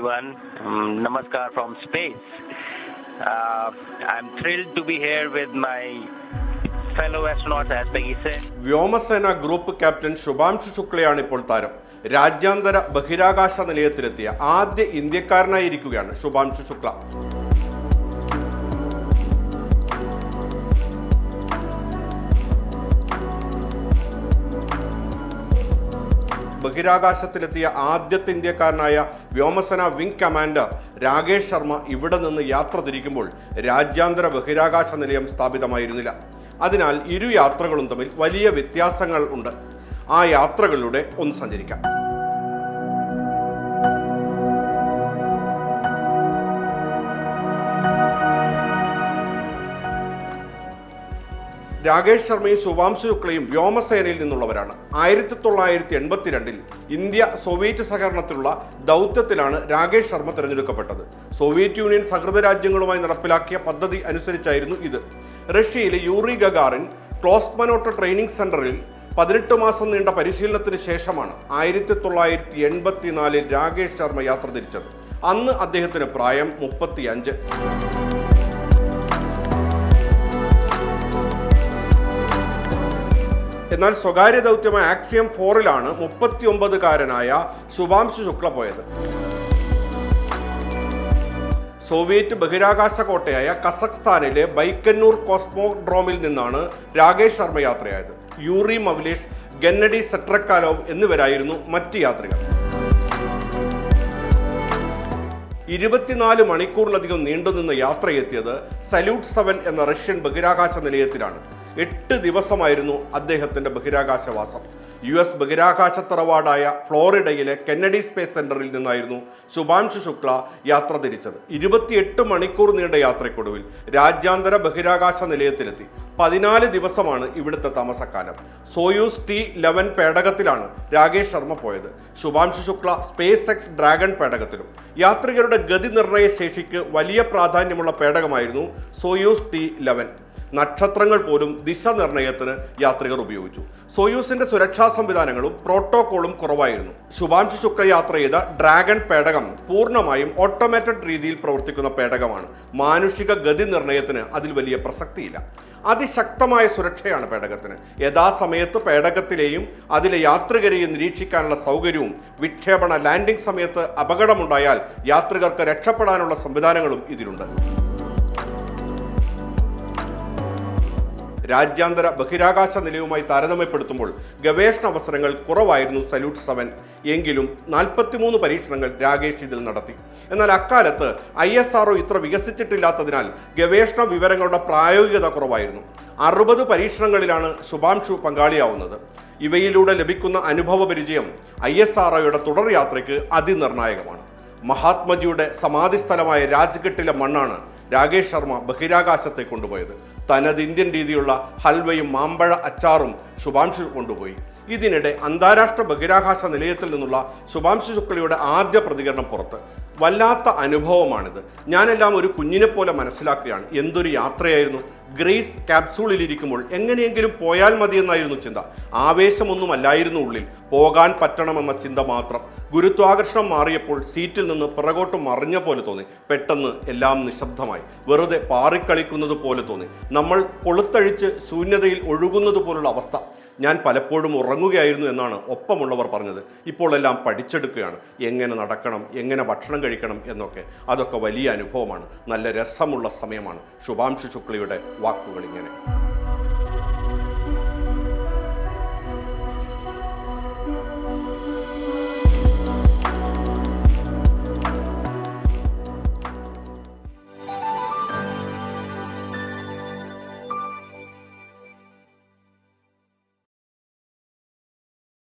everyone. Um, namaskar from space. Uh, I'm thrilled to be here with my fellow astronauts, as Peggy said. വ്യോമസേന group captain Shubhanshu ശുക്ലയാണ് ഇപ്പോൾ താരം രാജ്യാന്തര ബഹിരാകാശ നിലയത്തിലെത്തിയ ആദ്യ ഇന്ത്യക്കാരനായിരിക്കുകയാണ് ശുഭാംശു ശുക്ല ബഹിരാകാശത്തിലെത്തിയ ആദ്യത്തെ ഇന്ത്യക്കാരനായ വ്യോമസേന വിംഗ് കമാൻഡർ രാകേഷ് ശർമ്മ ഇവിടെ നിന്ന് യാത്ര തിരിക്കുമ്പോൾ രാജ്യാന്തര ബഹിരാകാശ നിലയം സ്ഥാപിതമായിരുന്നില്ല. അതിനാൽ ഇരു യാത്രകളും തമ്മിൽ വലിയ വ്യത്യാസങ്ങൾ ഉണ്ട്. ആ യാത്രകളിലൂടെ ഒന്ന് സഞ്ചരിക്കാം. രാകേഷ് ശർമ്മയും ശുഭാംശു ശുക്ലയും വ്യോമസേനയിൽ നിന്നുള്ളവരാണ്. ആയിരത്തി തൊള്ളായിരത്തി എൺപത്തിരണ്ടിൽ ഇന്ത്യ സോവിയറ്റ് സഹകരണത്തിലുള്ള ദൗത്യത്തിലാണ് രാകേഷ് ശർമ്മ തിരഞ്ഞെടുക്കപ്പെട്ടത്. സോവിയറ്റ് യൂണിയൻ സഹൃദ രാജ്യങ്ങളുമായി നടപ്പിലാക്കിയ പദ്ധതി അനുസരിച്ചായിരുന്നു ഇത്. റഷ്യയിലെ യൂറി ഗഗാറിൻ ക്ലോസ്മനോട്ട ട്രെയിനിംഗ് സെന്ററിൽ പതിനെട്ട് മാസം നീണ്ട പരിശീലനത്തിന് ശേഷമാണ് ആയിരത്തി തൊള്ളായിരത്തി എൺപത്തിനാലിൽ രാകേഷ് ശർമ്മ യാത്ര തിരിച്ചത്. അന്ന് അദ്ദേഹത്തിന് പ്രായം മുപ്പത്തിയഞ്ച്. എന്നാൽ സ്വകാര്യ ദൗത്യമായ ആക്സിയം ഫോറിലാണ് മുപ്പത്തിയൊമ്പതുകാരനായ ശുഭാംശു ശുക്ല പോയത്. സോവിയറ്റ് ബഹിരാകാശ കോട്ടയായ കസഖ്സ്ഥാനിലെ ബൈക്കന്നൂർ കോസ്മോഡ്രോമിൽ നിന്നാണ് രാകേഷ് ശർമ്മ യാത്രയായത്. യൂറി മവിലേഷ് ഗന്നഡി സെട്രക്കാലോവ് എന്നിവരായിരുന്നു മറ്റ് യാത്രികർ. ഇരുപത്തിനാല് മണിക്കൂറിലധികം നീണ്ടുനിന്ന യാത്രയെത്തിയത് സല്യൂട്ട് സെവൻ എന്ന റഷ്യൻ ബഹിരാകാശ നിലയത്തിലാണ്. എട്ട് ദിവസമായിരുന്നു അദ്ദേഹത്തിന്റെ ബഹിരാകാശവാസം. യു എസ് ബഹിരാകാശ തറവാടായ ഫ്ലോറിഡയിലെ കെന്നഡി സ്പേസ് സെന്ററിൽ നിന്നായിരുന്നു ശുഭാംശു ശുക്ല യാത്ര തിരിച്ചത്. ഇരുപത്തിയെട്ട് മണിക്കൂർ നീണ്ട യാത്രയ്ക്കൊടുവിൽ രാജ്യാന്തര ബഹിരാകാശ നിലയത്തിലെത്തി. പതിനാല് ദിവസമാണ് ഇവിടുത്തെ താമസക്കാലം. സോയൂസ് ടി ലെവൻ പേടകത്തിലാണ് രാകേഷ് ശർമ്മ പോയത്. Shubhanshu Shukla space X Dragon പേടകത്തിലും. യാത്രികരുടെ ഗതി നിർണയ ശേഷിക്ക് വലിയ പ്രാധാന്യമുള്ള പേടകമായിരുന്നു സോയൂസ് ടി ലെവൻ നക്ഷത്രങ്ങൾ പോലും ദിശ നിർണയത്തിന് യാത്രികർ ഉപയോഗിച്ചു. സോയൂസിന്റെ സുരക്ഷാ സംവിധാനങ്ങളും പ്രോട്ടോകോളും കുറവായിരുന്നു. ശുഭാംശു ശുക്ല യാത്ര ചെയ്ത ഡ്രാഗൺ പേടകം പൂർണമായും ഓട്ടോമാറ്റഡ് രീതിയിൽ പ്രവർത്തിക്കുന്ന പേടകമാണ്. മാനുഷിക ഗതി നിർണയത്തിന് അതിൽ വലിയ പ്രസക്തിയില്ല. അതിശക്തമായ സുരക്ഷയാണ് പേടകത്തിന്. യഥാസമയത്ത് പേടകത്തിലെയും അതിലെ യാത്രികരെയും നിരീക്ഷിക്കാനുള്ള സൗകര്യവും വിക്ഷേപണ ലാൻഡിംഗ് സമയത്ത് അപകടമുണ്ടായാൽ യാത്രികർക്ക് രക്ഷപ്പെടാനുള്ള സംവിധാനങ്ങളും ഇതിലുണ്ട്. രാജ്യാന്തര ബഹിരാകാശ നിലയവുമായി താരതമ്യപ്പെടുത്തുമ്പോൾ ഗവേഷണ അവസരങ്ങൾ കുറവായിരുന്നു സല്യൂട്ട് സെവൻ. എങ്കിലും നാൽപ്പത്തിമൂന്ന് പരീക്ഷണങ്ങൾ രാകേഷ് ഇതിൽ നടത്തി. എന്നാൽ അക്കാലത്ത് ഐ എസ് ആർഒ ഇത്ര വികസിച്ചിട്ടില്ലാത്തതിനാൽ ഗവേഷണ വിവരങ്ങളുടെ പ്രായോഗികത കുറവായിരുന്നു. അറുപത് പരീക്ഷണങ്ങളിലാണ് ശുഭാംശു പങ്കാളിയാവുന്നത്. ഇവയിലൂടെ ലഭിക്കുന്ന അനുഭവ പരിചയം ഐ എസ് ആർഒയുടെ തുടർ യാത്രയ്ക്ക് അതിനിർണായകമാണ്. മഹാത്മജിയുടെ സമാധി സ്ഥലമായ രാജ്ഘട്ടിലെ മണ്ണാണ് രാകേഷ് ശർമ്മ ബഹിരാകാശത്തെ കൊണ്ടുപോയത്. തനത് ഇന്ത്യൻ രീതിയിലുള്ള ഹൽവയും മാമ്പഴ അച്ചാറും ശുഭാംശു കൊണ്ടുപോയി. ഇതിനിടെ അന്താരാഷ്ട്ര ബഹിരാകാശ നിലയത്തിൽ നിന്നുള്ള ശുഭാംശു ശുക്ലയുടെ ആദ്യ പ്രതികരണം പുറത്ത്. വല്ലാത്ത അനുഭവമാണിത്. ഞാനെല്ലാം ഒരു കുഞ്ഞിനെ പോലെ മനസ്സിലാക്കുകയാണ്. എന്തൊരു യാത്രയായിരുന്നു. ഗ്രേസ് ക്യാപ്സൂളിലിരിക്കുമ്പോൾ എങ്ങനെയെങ്കിലും പോയാൽ മതിയെന്നായിരുന്നു ചിന്ത. ആവേശമൊന്നുമല്ലായിരുന്നു ഉള്ളിൽ. പോകാൻ പറ്റണമെന്ന ചിന്ത മാത്രം. ഗുരുത്വാകർഷണം മാറിയപ്പോൾ സീറ്റിൽ നിന്ന് പിറകോട്ട് മറിഞ്ഞ പോലെ തോന്നി. പെട്ടെന്ന് എല്ലാം നിശബ്ദമായി. വെറുതെ പാറിക്കളിക്കുന്നത് പോലെ തോന്നി. നമ്മൾ കൊളുത്തഴിച്ച് ശൂന്യതയിൽ ഒഴുകുന്നത് പോലുള്ള അവസ്ഥ. ഞാൻ പലപ്പോഴും ഉറങ്ങുകയായിരുന്നു എന്നാണ് ഒപ്പമുള്ളവർ പറഞ്ഞത്. ഇപ്പോൾ എല്ലാം പഠിച്ചെടുക്കുകയാണ്. എങ്ങനെ നടക്കണം എങ്ങനെ ഭക്ഷണം കഴിക്കണം എന്നൊക്കെ. അതൊക്കെ വലിയ അനുഭവമാണ്. നല്ല രസമുള്ള സമയമാണ്. ശുഭാംശു ശുക്ലയുടെ വാക്കുകൾ ഇങ്ങനെ